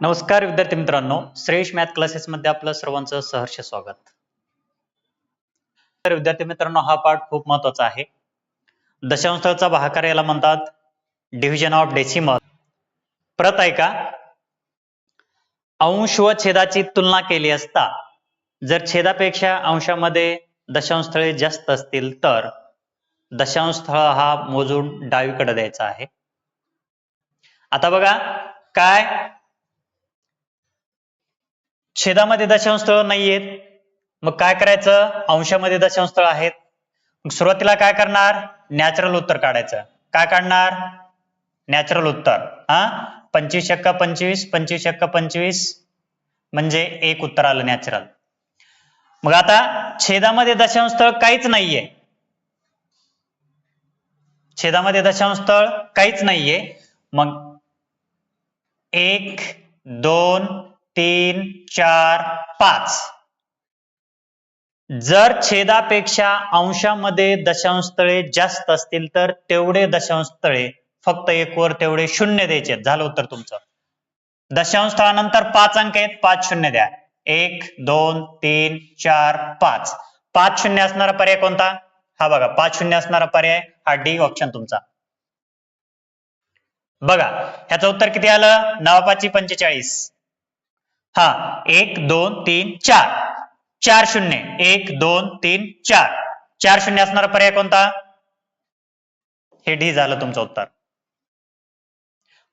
नमस्कार विद्यार्थी मित्रांनो श्रेयश मॅथ क्लासेस मध्ये आपलं सर्वांचं सहर्ष स्वागत. तर विद्यार्थी मित्रांनो हा पाठ खूप महत्त्वाचा आहे. दशांशाचा भाकार याला म्हणतात डिव्हिजन ऑफ डेसिमल परत ऐका. अंश व छेदाची तुलना केली असता जर छेदापेक्षा अंशामध्ये दशांश स्थळे जास्त असतील तर दशांश स्थळ हा मोजून डावीकडे द्यायचा आहे. आता बघा काय? छेदामध्ये दशांश स्थळ नाहीयेत. मग काय करायचं? अंशामध्ये दशांश स्थळ आहेत. मग सुरुवातीला काय करणार? नॅचरल उत्तर काढायचं. काय काढणार? नॅचरल उत्तर. हा? पंचवीस एक्का पंचवीस पंचवीस एक्का पंचवीस. म्हणजे एक उत्तर आलं नॅचरल मग आता छेदामध्ये दशांश स्थळ काहीच नाहीये. छेदामध्ये दशांश स्थळ काहीच नाहीये. मग एक दोन तीन चार पाच. जर छेदापेक्षा अंशामध्ये दशांशतळे जास्त असतील तर तेवढे दशांशतळे फक्त एक वर तेवढे शून्य द्यायचे. झालं उत्तर तुमचं. दशांश स्थळानंतर पाच अंक आहेत पाच शून्य द्या. एक दोन तीन चार पाच. पाच शून्य असणारा पर्याय कोणता? हा बघा पाच शून्य असणारा पर्याय हा डी ऑप्शन तुमचा. बघा ह्याचं उत्तर किती आलं? नवापाची पंचेचाळीस. हा एक दोन तीन चार. चार शून्य. एक दोन तीन चार. चार शून्य असणारा पर्याय कोणता? हे डी झालं तुमचं उत्तर.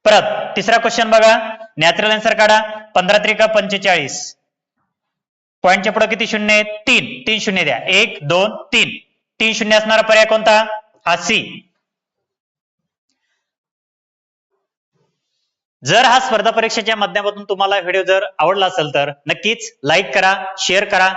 परत तिसरा क्वेश्चन बघा. नॅचरल आन्सर काढा. पंधरा त्रिका पंचेचाळीस. पॉईंटच्या पुढे किती शून्य आहेत? तीन. तीन शून्य द्या. एक दोन तीन. तीन शून्य असणारा पर्याय कोणता? हा सी. जर हा स्पर्धा परीक्षेच्या माध्यमातून तुम्हाला व्हिडिओ जर आवडला असेल तर नक्कीच लाईक करा शेअर करा.